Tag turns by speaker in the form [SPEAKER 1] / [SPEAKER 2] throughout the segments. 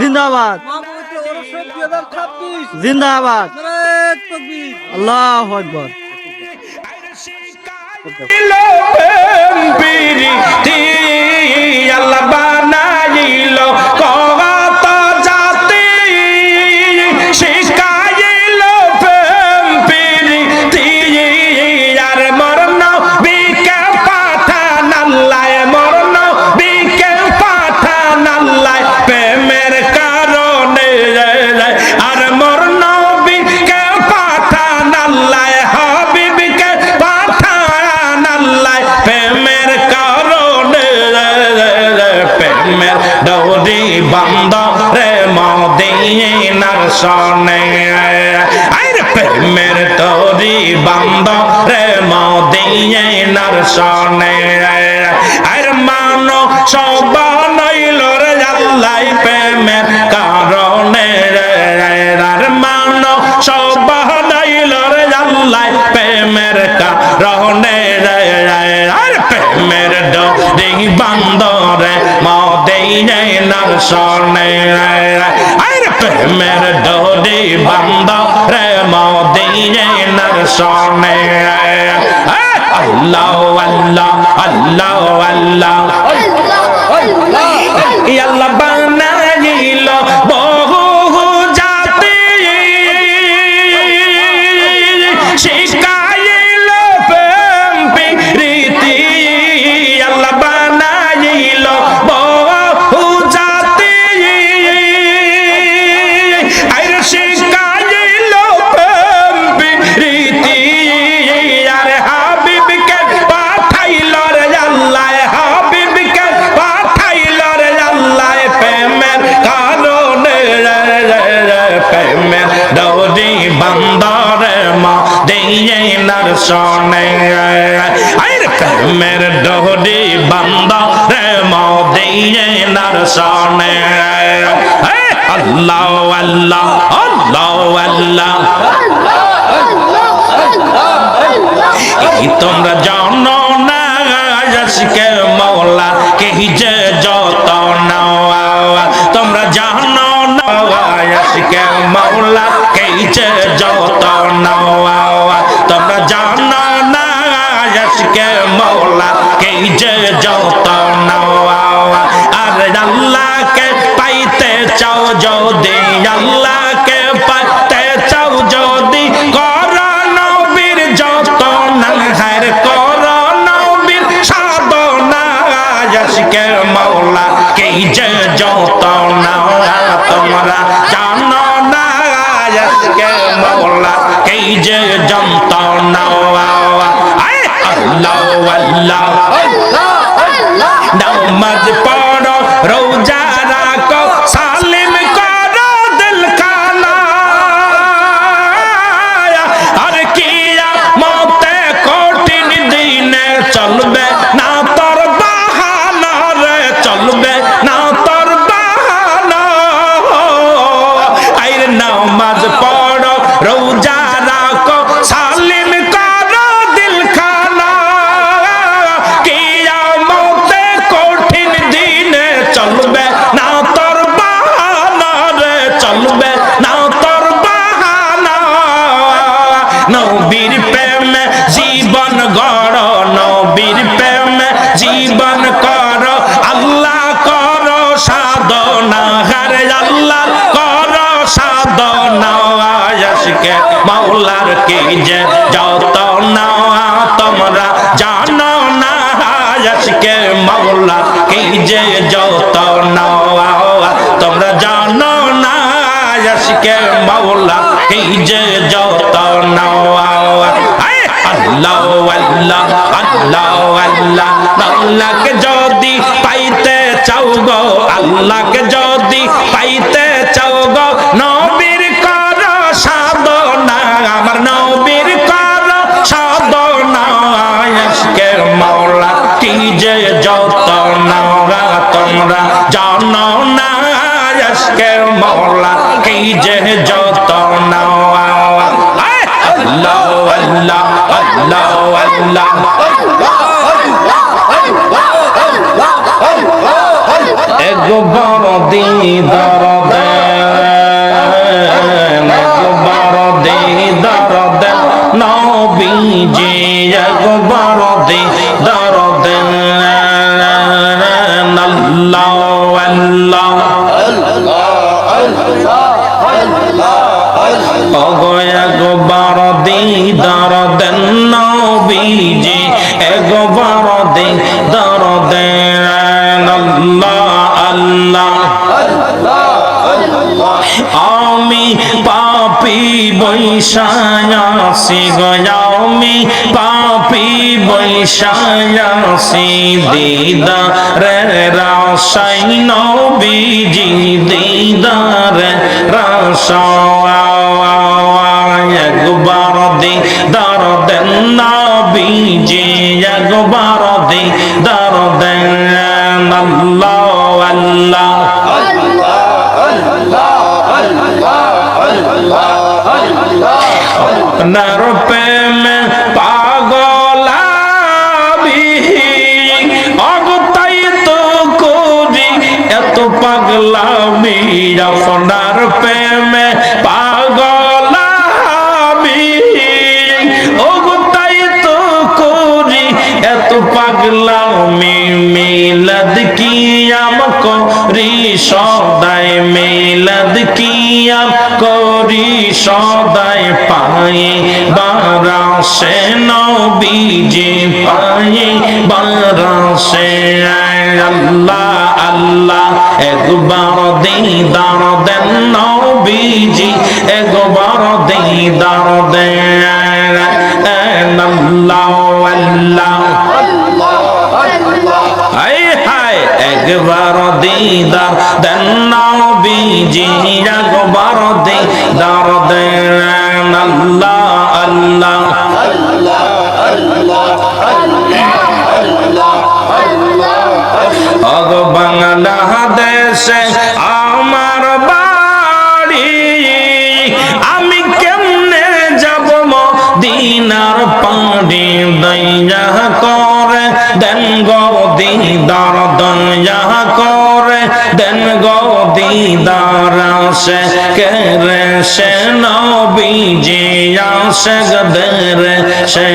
[SPEAKER 1] জিন্দাবাদ
[SPEAKER 2] মাহমুদুল ওরশদ 2026
[SPEAKER 1] জিন্দাবাদ। আল্লাহ আকবর।
[SPEAKER 3] আল্লাহ বানাইল। প্রেমের দৌড়ি বন্ধ রে মদিনার সনে আরে প্রেমের দৌড়ি বন্ধ রে মদিনার সনে আর মানো সব নইল প্রেমের কারণে। আর মানো সব নইল রে প্রেমের কারণে প্রেমের ডি বান্দরে মদিনার সনে আর প্রেমের ডি বান্দরে মদিনার সনে আল্লাহ আল্লাহ আল্লাহ আল্লাহ। আল্লাহ বানাইল সনে আইর প্রেমের দৌড়ি বান্দরে মা দিনার সনে আল্লাহ আল্লাহ আল্লাহ আল্লাহ। এই তোমরা জানো না আজকে মৌলা কে যে যত নাওয়া। তোমরা জানো না আজকে মৌলা কে যে যত তোমরা জানো না আজকে মৌলা কে যে আয় আল্লাহ আল্লাহ। রোজা রাখো সালিম মাওলার কি যে যত না তোমরা জানো না, আজকে মাওলা কি যে যত না তোমরা জানো না, আজকে মাওলা কি যে যত না আল্লাহ আল্লাহ আল্লাহ আল্লাহ, আল্লাহকে যদি পাইতে চাও গো, আল্লাহকে যদি পাইতে চাও গো তোমরা জানো না আজকের মৌলা কি যে যত নাও। আল্লাহ আল্লাহ আল্লাহ আল্লাহ। এক বড় দিদা একবার দিদার দেন নবীজি একবার দিদার দেন আল্লাহ আল্লাহ। আমি পাপি বৈশায়াসি গয়ামি পাপি বৈশায়াসি দিদা রে রাশাই নবীজি দিদা রে রাশা দার দেন আল্লাহ আল্লাহ। আপনার প্রেমে পাগলাবি অগতাই তো করি এত পাগলামি আপনার প্রেমে পাই বারাসে নবীজি পাই বারাসে আল্লাহ আল্লাহ, একবার দিদার দেন নবীজি, একবার দিদার দেন আল্লাহ। হাই একবার দিদার দেন নবীজি একবার দিদার দেন আল্লাহ আল্লাহ। অগ বাংলাদেশে আমার বাড়ি, আমি কেমনে যাব পাড়ি করে? দেন গো দিদার আসে কেরে সে নবীজি আসে গদের সে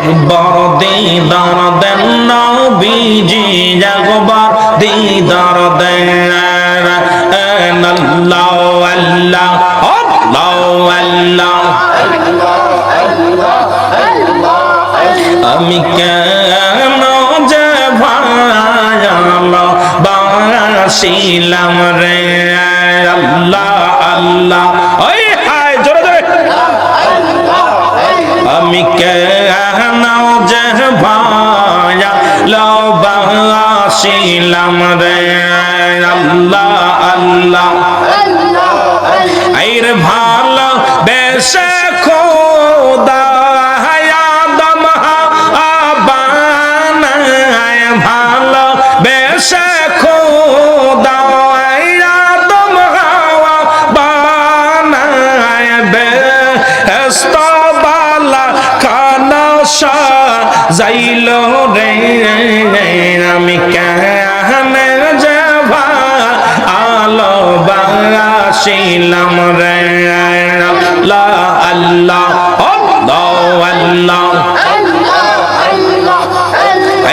[SPEAKER 3] একবার দিদার দেন নবীজি, একবার দিদার দেন আল্লাহ। আমি কেন যে ভায়ালো বাসিলাম রে? আল্লাহ আল্লাহ। ওই হায় জোরে জোরে। আমি কেন যে ভায়া লবাসিলাম রে? আল্লাহ আল্লাহ। আইর ভালো বেশে খোদা। বেশে খোদা যাইল রে। আমি কেন যাবা আলো বাসিলাম রে আল্লাহ আল্লাহ আল্লাহ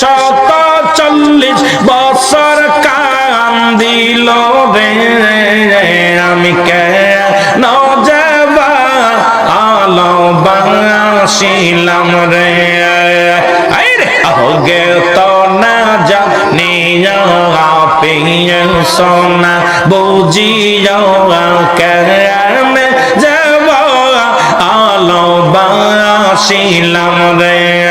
[SPEAKER 3] শত চল্লিশ বছর কান্দিল রে, আমি কে নজবা আলো বাসিলাম রে। আগে তো না জানি সোনা বুঝিও, কেমনে যাব? আলো বাসিলাম রে।